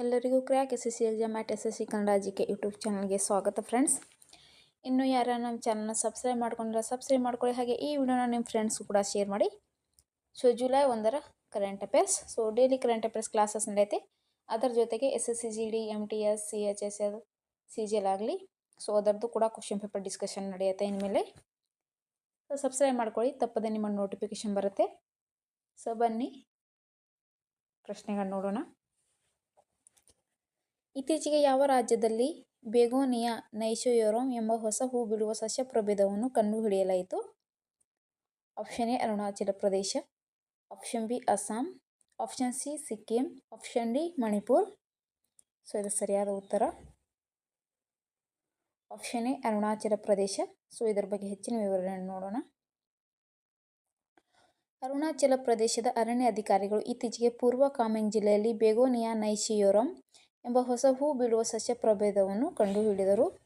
ಎಲ್ಲರಿಗೂ crack S S C exam at S S C Kannada G K YouTube ಚಾನಲ್ಗೆ ಸ್ವಾಗತ friends. ಇನ್ನು ಯಾರು ನಮ್ಮ ಚಾನಲ್ನ ಸಬ್ಸ್ಕ್ರೈಬ್ ಮಾಡ್ಕೊಂಡ್ರೆ ಸಬ್ಸ್ಕ್ರೈಬ್ ಮಾಡ್ಕೊಳ್ಳಿ, ಹಾಗೆ ಈ ವಿಡಿಯೋನ ನಿಮ್ಮ ಫ್ರೆಂಡ್ಸ್ಗೂ ಕೂಡ ಶೇರ್ ಮಾಡಿ. ಸೊ ಜುಲೈ ಒಂದರ current affairs so daily current affairs classes ನಡೆಯುತ್ತೆ. ಅದರ ಜೊತೆಗೆ S S C, G D M T S, C H S, L, C G L ಆಗಲಿ. ಸೊ ಅದರದ್ದು ಕೂಡ ಕ್ವಶನ್ ಪೇಪರ್ ಡಿಸ್ಕಷನ್ ನಡೆಯುತ್ತೆ ಇನ್ಮೇಲೆ. ಸೊ ಸಬ್ಸ್ಕ್ರೈಬ್ ಮಾಡ್ಕೊಳ್ಳಿ, ತಪ್ಪದೆ ನಿಮ್ಮ ನೋಟಿಫಿಕೇಶನ್ ಬರುತ್ತೆ. ಸೊ ಬನ್ನಿ. ಪ್ರಶ್ನೆಗಳು ನೋಡೋಣ. ಇತ್ತೀಚೆಗೆ ಯಾವ ರಾಜ್ಯದಲ್ಲಿ ಬೇಗೋನಿಯಾ ನೈಶೋಯೋರಮ್ ಎಂಬ ಹೊಸ ಹೂ ಬಿಡುವ ಸಸ್ಯ ಪ್ರಭೇದವನ್ನು ಕಂಡುಹಿಡಿಯಲಾಯಿತು? Option A Arunachal Pradesh. Option B Assam. Option C Sikkim. Option D Manipur. So ಇದು ಸರಿಯಾದ ಉತ್ತರ. Option A Arunachal Pradesh. So ಇದರ ಬಗ್ಗೆ ಹೆಚ್ಚಿನ ವಿವರಣೆ ನೋಡೋಣ. ಅರುಣಾಚಲ ಪ್ರದೇಶದ ಅರಣ್ಯ ಅಧಿಕಾರಿಗಳು ಇತ್ತೀಚೆಗೆ ಪೂರ್ವ ಕಾಮೆಂಗ್ ಜಿಲ್ಲೆಯಲ್ಲಿ ಬೇಗೋನಿಯಾ ನೈಶಿಯೋರಮ್ ಎಂಬ ಹೊಸ ಹೂ ಬೀಳುವ ಸಸ್ಯ ಪ್ರಭೇದವನ್ನು ಕಂಡುಹಿಡಿದರು.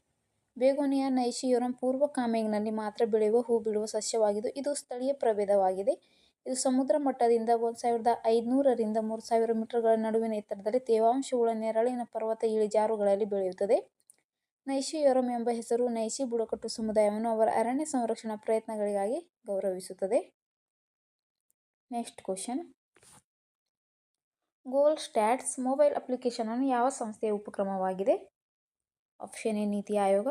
ಬೇಗೋನಿಯಾ ನೈಶಿಯೋರಂ ಪೂರ್ವ ಕಾಮೆಂಗ್ನಲ್ಲಿ ಮಾತ್ರ ಬೆಳೆಯುವ ಹೂ ಬಿಡುವ ಸಸ್ಯವಾಗಿದ್ದು, ಇದು ಸ್ಥಳೀಯ ಪ್ರಭೇದವಾಗಿದೆ. ಇದು ಸಮುದ್ರ ಮಟ್ಟದಿಂದ ಒಂದು ಸಾವಿರದ ಐದುನೂರರಿಂದ ಮೂರು ಸಾವಿರ ಮೀಟರ್ಗಳ ನಡುವಿನ ಎತ್ತರದಲ್ಲಿ ತೇವಾಂಶವುಳ್ಳ ನೆರಳಿನ ಪರ್ವತ ಇಳಿಜಾರುಗಳಲ್ಲಿ ಬೆಳೆಯುತ್ತದೆ. ನೈಶಿಯೋರಂ ಎಂಬ ಹೆಸರು ನೈಶಿ ಬುಡಕಟ್ಟು ಸಮುದಾಯವನ್ನು ಅವರ ಅರಣ್ಯ ಸಂರಕ್ಷಣಾ ಪ್ರಯತ್ನಗಳಿಗಾಗಿ ಗೌರವಿಸುತ್ತದೆ. Next question. Goal stats mobile application ಅನ್ನು ಯಾವ ಸಂಸ್ಥೆಯ ಉಪಕ್ರಮವಾಗಿದೆ? Option A NITI Aayog.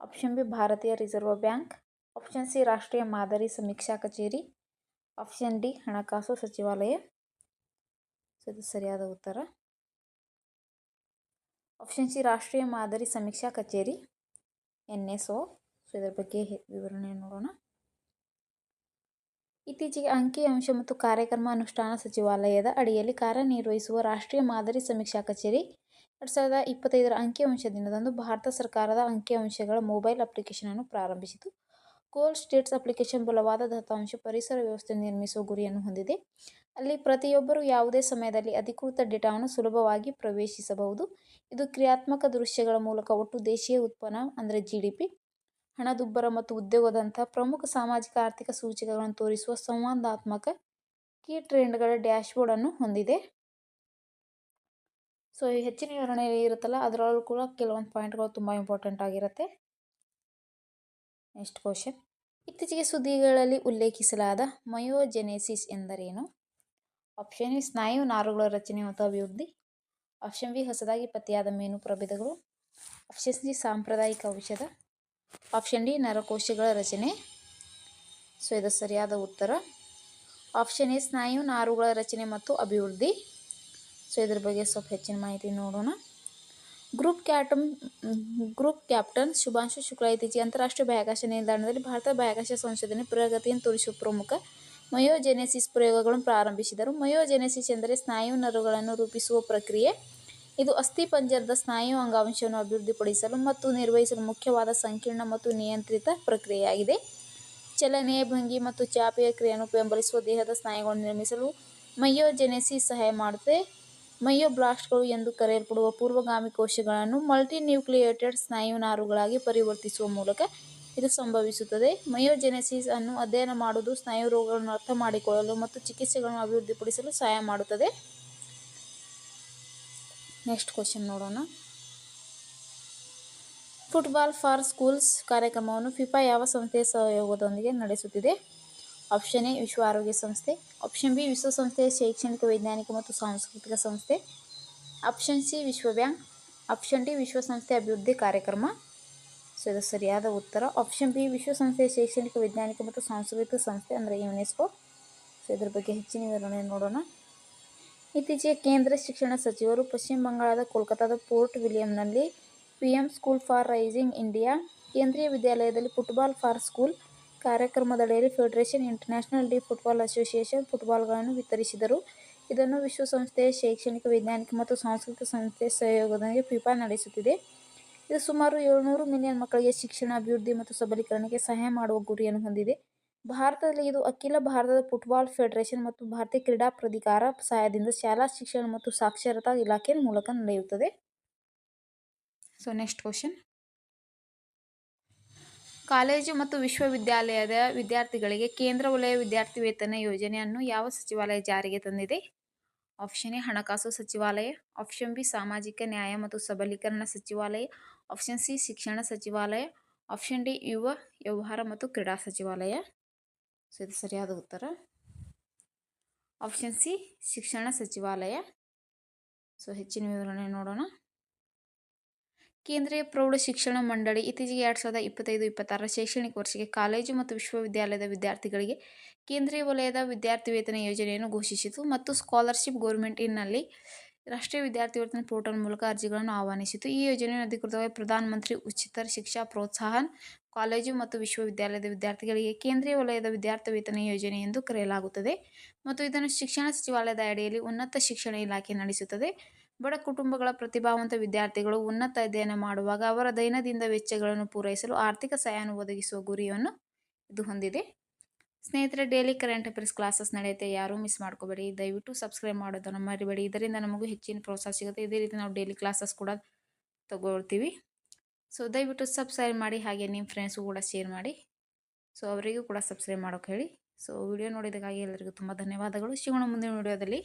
Option B ಭಾರತೀಯ ರಿಸರ್ವ್ ಬ್ಯಾಂಕ್ ಆಪ್ಷನ್ ಸಿ ರಾಷ್ಟ್ರೀಯ ಮಾದರಿ ಸಮೀಕ್ಷಾ ಕಚೇರಿ. ಆಪ್ಷನ್ ಡಿ ಹಣಕಾಸು ಸಚಿವಾಲಯ. ಸೊ ಇದು ಸರಿಯಾದ ಉತ್ತರ. ಆಪ್ಷನ್ ಸಿ ರಾಷ್ಟ್ರೀಯ ಮಾದರಿ ಸಮೀಕ್ಷಾ ಕಚೇರಿ. ಎನ್ ಎಸ್ ಒ ಸೊ ಇದರ ಬಗ್ಗೆ ವಿವರಣೆ ನೋಡೋಣ. ಇತ್ತೀಚೆಗೆ ಅಂಕಿಅಂಶ ಮತ್ತು ಕಾರ್ಯಕ್ರಮ ಅನುಷ್ಠಾನ ಸಚಿವಾಲಯದ ಅಡಿಯಲ್ಲಿ ಕಾರ್ಯನಿರ್ವಹಿಸುವ ರಾಷ್ಟ್ರೀಯ ಮಾದರಿ ಸಮೀಕ್ಷಾ ಕಚೇರಿ. ಎರಡು ಸಾವಿರದ ಇಪ್ಪತ್ತೈದರ ಅಂಕಿಅಂಶ ದಿನದಂದು ಭಾರತ ಸರ್ಕಾರದ ಅಂಕಿಅಂಶಗಳ ಮೊಬೈಲ್ ಅಪ್ಲಿಕೇಶನ್ ಅನ್ನು ಪ್ರಾರಂಭಿಸಿತು. ಕೋಲ್ ಸ್ಟೇಟ್ಸ್ ಅಪ್ಲಿಕೇಶನ್ ಬಲವಾದ ದತ್ತಾಂಶ ಪರಿಸರ ವ್ಯವಸ್ಥೆ ನಿರ್ಮಿಸುವ ಗುರಿಯನ್ನು ಹೊಂದಿದೆ. ಅಲ್ಲಿ ಪ್ರತಿಯೊಬ್ಬರು ಯಾವುದೇ ಸಮಯದಲ್ಲಿ ಅಧಿಕೃತ ಡೇಟಾವನ್ನು ಸುಲಭವಾಗಿ ಪ್ರವೇಶಿಸಬಹುದು. ಇದು ಕ್ರಿಯಾತ್ಮಕ ದೃಶ್ಯಗಳ ಮೂಲಕ ಒಟ್ಟು ದೇಶೀಯ ಉತ್ಪನ್ನ, ಅಂದರೆ ಜಿ ಡಿ ಪಿ ಹಣದುಬ್ಬರ ಮತ್ತು ಉದ್ಯೋಗದಂತಹ ಪ್ರಮುಖ ಸಾಮಾಜಿಕ ಆರ್ಥಿಕ ಸೂಚಕಗಳನ್ನು ತೋರಿಸುವ ಸಂವಾದಾತ್ಮಕ ಕೀ ಟ್ರೆಂಡ್ಗಳ ಡ್ಯಾಶ್ಬೋರ್ಡ್ ಅನ್ನು ಹೊಂದಿದೆ. ಸೊ ಈ ಹೆಚ್ಚಿನ ವಿವರಣೆ ಇರುತ್ತಲ್ಲ, ಅದರಲ್ಲೂ ಕೂಡ ಕೆಲವೊಂದು ಪಾಯಿಂಟ್ಗಳು ತುಂಬ ಇಂಪಾರ್ಟೆಂಟ್ ಆಗಿರುತ್ತೆ. ನೆಕ್ಸ್ಟ್ ಕ್ವಶನ್ ಇತ್ತೀಚೆಗೆ ಸುದ್ದಿಗಳಲ್ಲಿ ಉಲ್ಲೇಖಿಸಲಾದ ಮಯೋಜೆನೆಸಿಸ್ ಎಂದರೇನು? ಆಪ್ಷನ್ ಎ ಸ್ನಾಯು ನಾರುಗಳ ರಚನೆ ಮತ್ತು ಅಭಿವೃದ್ಧಿ. ಆಪ್ಷನ್ ಬಿ ಹೊಸದಾಗಿ ಪತ್ತೆಯಾದ ಮೀನು ಪ್ರಭೇದಗಳು. ಆಪ್ಷನ್ ಸಿ ಸಾಂಪ್ರದಾಯಿಕ ಔಷಧ. ಆಪ್ಷನ್ ಡಿ ನರಕೋಶಗಳ ರಚನೆ. ಸೊ ಇದು ಸರಿಯಾದ ಉತ್ತರ. ಆಪ್ಷನ್ ಎ ಸ್ನಾಯು, ನಾರುಗಳ ರಚನೆ ಮತ್ತು ಅಭಿವೃದ್ಧಿ. ಸೊ ಇದ್ರ ಬಗ್ಗೆ ಸ್ವಲ್ಪ ಹೆಚ್ಚಿನ ಮಾಹಿತಿ ನೋಡೋಣ. ಗ್ರೂಪ್ ಕ್ಯಾಟಮ್ ಗ್ರೂಪ್ ಕ್ಯಾಪ್ಟನ್ ಶುಭಾಂಶು ಶುಕ್ಲಾ ಇತ್ತೀಚೆಗೆ ಅಂತಾರಾಷ್ಟ್ರೀಯ ಬಾಹ್ಯಾಕಾಶ ನಿಲ್ದಾಣದಲ್ಲಿ ಭಾರತ ಬಾಹ್ಯಾಕಾಶ ಸಂಶೋಧನೆ ಪ್ರಗತಿಯನ್ನು ತೋರಿಸುವ ಪ್ರಮುಖ ಮಯೋಜೆನೆಸಿಸ್ ಪ್ರಯೋಗಗಳನ್ನು ಪ್ರಾರಂಭಿಸಿದರು. ಮಯೋಜೆನೆಸಿಸ್ ಎಂದರೆ ಸ್ನಾಯು ನರಗಳನ್ನು ರೂಪಿಸುವ ಪ್ರಕ್ರಿಯೆ. ಇದು ಅಸ್ಥಿಪಂಜರದ ಸ್ನಾಯು ಅಂಗಾಂಶವನ್ನು ಅಭಿವೃದ್ಧಿಪಡಿಸಲು ಮತ್ತು ನಿರ್ವಹಿಸಲು ಮುಖ್ಯವಾದ ಸಂಕೀರ್ಣ ಮತ್ತು ನಿಯಂತ್ರಿತ ಪ್ರಕ್ರಿಯೆಯಾಗಿದೆ. ಚಲನೆಯ ಭಂಗಿ ಮತ್ತು ಚಾಪೆಯ ಕ್ರಿಯೆಯನ್ನು ಬೆಂಬಲಿಸುವ ದೇಹದ ಸ್ನಾಯುಗಳನ್ನು ನಿರ್ಮಿಸಲು ಮೈಯೋಜೆನೆಸಿಸ್ ಸಹಾಯ ಮಾಡುತ್ತೆ. ಮಯೋಬ್ಲಾಸ್ಟ್ಗಳು ಎಂದು ಕರೆಯಲ್ಪಡುವ ಪೂರ್ವಗಾಮಿ ಕೋಶಗಳನ್ನು ಮಲ್ಟಿನ್ಯೂಕ್ಲಿಯೇಟೆಡ್ ಸ್ನಾಯು ನಾರುಗಳಾಗಿ ಪರಿವರ್ತಿಸುವ ಮೂಲಕ ಇದು ಸಂಭವಿಸುತ್ತದೆ. ಮಯೋಜೆನೆಸಿಸ್ ಅನ್ನು ಅಧ್ಯಯನ ಮಾಡುವುದು ಸ್ನಾಯು ರೋಗಗಳನ್ನು ಅರ್ಥ ಮಾಡಿಕೊಳ್ಳಲು ಮತ್ತು ಚಿಕಿತ್ಸೆಗಳನ್ನು ಅಭಿವೃದ್ಧಿಪಡಿಸಲು ಸಹಾಯ ಮಾಡುತ್ತದೆ. ನೆಕ್ಸ್ಟ್ ಕ್ವಶನ್ ನೋಡೋಣ. ಫುಟ್ಬಾಲ್ ಫಾರ್ ಸ್ಕೂಲ್ಸ್ ಕಾರ್ಯಕ್ರಮವನ್ನು ಫಿಫಾ ಯಾವ ಸಂಸ್ಥೆಯ ಸಹಯೋಗದೊಂದಿಗೆ ನಡೆಸುತ್ತಿದೆ? ಆಪ್ಷನ್ ಎ ವಿಶ್ವ ಆರೋಗ್ಯ ಸಂಸ್ಥೆ. ಆಪ್ಷನ್ ಬಿ ವಿಶ್ವಸಂಸ್ಥೆಯ ಶೈಕ್ಷಣಿಕ, ವೈಜ್ಞಾನಿಕ ಮತ್ತು ಸಾಂಸ್ಕೃತಿಕ ಸಂಸ್ಥೆ. ಆಪ್ಷನ್ ಸಿ ವಿಶ್ವ ಬ್ಯಾಂಕ್. ಆಪ್ಷನ್ ಡಿ ವಿಶ್ವಸಂಸ್ಥೆ ಅಭಿವೃದ್ಧಿ ಕಾರ್ಯಕ್ರಮ. ಸೊ ಇದು ಸರಿಯಾದ ಉತ್ತರ. ಆಪ್ಷನ್ ಬಿ ವಿಶ್ವಸಂಸ್ಥೆಯ ಶೈಕ್ಷಣಿಕ, ವೈಜ್ಞಾನಿಕ ಮತ್ತು ಸಾಂಸ್ಕೃತಿಕ ಸಂಸ್ಥೆ ಅಂದರೆ ಯುನೆಸ್ಕೋ ಸೊ ಇದ್ರ ಬಗ್ಗೆ ಹೆಚ್ಚಿನ ವಿವರಣೆ ನೋಡೋಣ. ಇತ್ತೀಚೆಗೆ ಕೇಂದ್ರ ಶಿಕ್ಷಣ ಸಚಿವರು ಪಶ್ಚಿಮ ಬಂಗಾಳದ ಕೋಲ್ಕತ್ತಾದ fort ವಿಲಿಯಂನಲ್ಲಿ P M school for rising India Kendriya ವಿದ್ಯಾಲಯದಲ್ಲಿ football for school ಕಾರ್ಯಕ್ರಮದಡಿಯಲ್ಲಿ federation international de football association ಫುಟ್ಬಾಲ್ಗಳನ್ನು ವಿತರಿಸಿದರು. ಇದನ್ನು ವಿಶ್ವಸಂಸ್ಥೆಯ ಶೈಕ್ಷಣಿಕ, ವೈಜ್ಞಾನಿಕ ಮತ್ತು ಸಾಂಸ್ಕೃತಿಕ ಸಂಸ್ಥೆಯ ಸಹಯೋಗದೊಂದಿಗೆ ಫಿಫಾ ನಡೆಸುತ್ತಿದೆ. ಇದು ಸುಮಾರು ಏಳುನೂರು ಮಿಲಿಯನ್ ಮಕ್ಕಳಿಗೆ ಶಿಕ್ಷಣ, ಅಭಿವೃದ್ಧಿ ಮತ್ತು ಸಬಲೀಕರಣಕ್ಕೆ ಸಹಾಯ ಮಾಡುವ ಗುರಿಯನ್ನು ಹೊಂದಿದೆ. ಭಾರತದಲ್ಲಿ ಇದು ಅಖಿಲ ಭಾರತ ಫುಟ್ಬಾಲ್ ಫೆಡರೇಷನ್ ಮತ್ತು ಭಾರತೀಯ ಕ್ರೀಡಾ ಪ್ರಾಧಿಕಾರ ಸಹಾಯದಿಂದ ಶಾಲಾ ಶಿಕ್ಷಣ ಮತ್ತು ಸಾಕ್ಷರತಾ ಇಲಾಖೆ ಮೂಲಕ ನಡೆಯುತ್ತದೆ. ಸೊ ನೆಕ್ಸ್ಟ್ ಕ್ವಶನ್ ಕಾಲೇಜು ಮತ್ತು ವಿಶ್ವವಿದ್ಯಾಲಯದ ವಿದ್ಯಾರ್ಥಿಗಳಿಗೆ ಕೇಂದ್ರ ವಲಯ ವಿದ್ಯಾರ್ಥಿ ವೇತನ ಯೋಜನೆಯನ್ನು ಯಾವ ಸಚಿವಾಲಯ ಜಾರಿಗೆ ತಂದಿದೆ? ಆಪ್ಷನ್ ಎ, ಹಣಕಾಸು ಸಚಿವಾಲಯ. ಆಪ್ಷನ್ ಬಿ, ಸಾಮಾಜಿಕ ನ್ಯಾಯ ಮತ್ತು ಸಬಲೀಕರಣ ಸಚಿವಾಲಯ. ಆಪ್ಷನ್ ಸಿ, ಶಿಕ್ಷಣ ಸಚಿವಾಲಯ. ಆಪ್ಷನ್ ಡಿ, ಯುವ, ವ್ಯವಹಾರ ಮತ್ತು ಕ್ರೀಡಾ ಸಚಿವಾಲಯ. ಸೊ ಇದು ಸರಿಯಾದ ಉತ್ತರ. ಆಪ್ಷನ್ ಸಿ ಶಿಕ್ಷಣ ಸಚಿವಾಲಯ. ಸೊ ಹೆಚ್ಚಿನ ವಿವರಣೆ ನೋಡೋಣ. ಕೇಂದ್ರೀಯ ಪ್ರೌಢ ಶಿಕ್ಷಣ ಮಂಡಳಿ ಇತ್ತೀಚೆಗೆ ಎರಡು ಸಾವಿರದ ಇಪ್ಪತ್ತೈದು ಇಪ್ಪತ್ತಾರರ ಶೈಕ್ಷಣಿಕ ವರ್ಷಕ್ಕೆ ಕಾಲೇಜು ಮತ್ತು ವಿಶ್ವವಿದ್ಯಾಲಯದ ವಿದ್ಯಾರ್ಥಿಗಳಿಗೆ ಕೇಂದ್ರೀಯ ವಲಯದ ವಿದ್ಯಾರ್ಥಿ ವೇತನ ಯೋಜನೆಯನ್ನು ಘೋಷಿಸಿತು ಮತ್ತು ಸ್ಕಾಲರ್ಶಿಪ್ ಗೌರ್ಮೆಂಟ್ ಇನ್ನಲ್ಲಿ ರಾಷ್ಟ್ರೀಯ ವಿದ್ಯಾರ್ಥಿ ವೇತನ ಪೋರ್ಟಲ್ ಮೂಲಕ ಅರ್ಜಿಗಳನ್ನು ಆಹ್ವಾನಿಸಿತು. ಈ ಯೋಜನೆಯನ್ನು ಅಧಿಕೃತವಾಗಿ ಪ್ರಧಾನಮಂತ್ರಿ ಉಚಿತ ಶಿಕ್ಷಾ ಪ್ರೋತ್ಸಾಹನ್ ಕಾಲೇಜು ಮತ್ತು ವಿಶ್ವವಿದ್ಯಾಲಯದ ವಿದ್ಯಾರ್ಥಿಗಳಿಗೆ ಕೇಂದ್ರೀಯ ವಲಯದ ವಿದ್ಯಾರ್ಥಿ ವೇತನ ಯೋಜನೆ ಎಂದು ಕರೆಯಲಾಗುತ್ತದೆ ಮತ್ತು ಇದನ್ನು ಶಿಕ್ಷಣ ಸಚಿವಾಲಯದ ಅಡಿಯಲ್ಲಿ ಉನ್ನತ ಶಿಕ್ಷಣ ಇಲಾಖೆ ನಡೆಸುತ್ತದೆ. ಬಡ ಕುಟುಂಬಗಳ ಪ್ರತಿಭಾವಂತ ವಿದ್ಯಾರ್ಥಿಗಳು ಉನ್ನತ ಅಧ್ಯಯನ ಮಾಡುವಾಗ ಅವರ ದೈನಂದಿನ ವೆಚ್ಚಗಳನ್ನು ಪೂರೈಸಲು ಆರ್ಥಿಕ ಸಹಾಯವನ್ನು ಒದಗಿಸುವ ಗುರಿಯನ್ನು ಇದು ಹೊಂದಿದೆ. ಸ್ನೇಹಿತರೆ ಡೈಲಿ ಕರೆಂಟ್ ಅಫೇರ್ಸ್ ಕ್ಲಾಸಸ್ ನಡೆಯುತ್ತೆ. ಯಾರೂ ಮಿಸ್ ಮಾಡ್ಕೋಬೇಡಿ. ದಯವಿಟ್ಟು ಸಬ್ಸ್ಕ್ರೈಬ್ ಮಾಡೋದನ್ನು ಮರಿಬೇಡಿ. ಇದರಿಂದ ನಮಗೂ ಹೆಚ್ಚಿನ ಪ್ರೋತ್ಸಾಹ ಸಿಗುತ್ತೆ. ಇದೇ ರೀತಿ ನಾವು ಡೈಲಿ ಕ್ಲಾಸಸ್ ಕೂಡ ತಗೊಳ್ತೀವಿ. ಸೊ ದಯವಿಟ್ಟು ಸಬ್ಸ್ಕ್ರೈಬ್ ಮಾಡಿ, ಹಾಗೆ ನಿಮ್ಮ ಫ್ರೆಂಡ್ಸ್ಗೂ ಕೂಡ ಶೇರ್ ಮಾಡಿ. ಸೊ ಅವರಿಗೂ ಕೂಡ ಸಬ್ಸ್ಕ್ರೈಬ್ ಮಾಡೋಕೆ ಹೇಳಿ. ಸೊ ವಿಡಿಯೋ ನೋಡಿದ್ದಕ್ಕಾಗಿ ಎಲ್ಲರಿಗೂ ತುಂಬ ಧನ್ಯವಾದಗಳು. ಶಿವಣ ಮುಂದಿನ ವಿಡಿಯೋದಲ್ಲಿ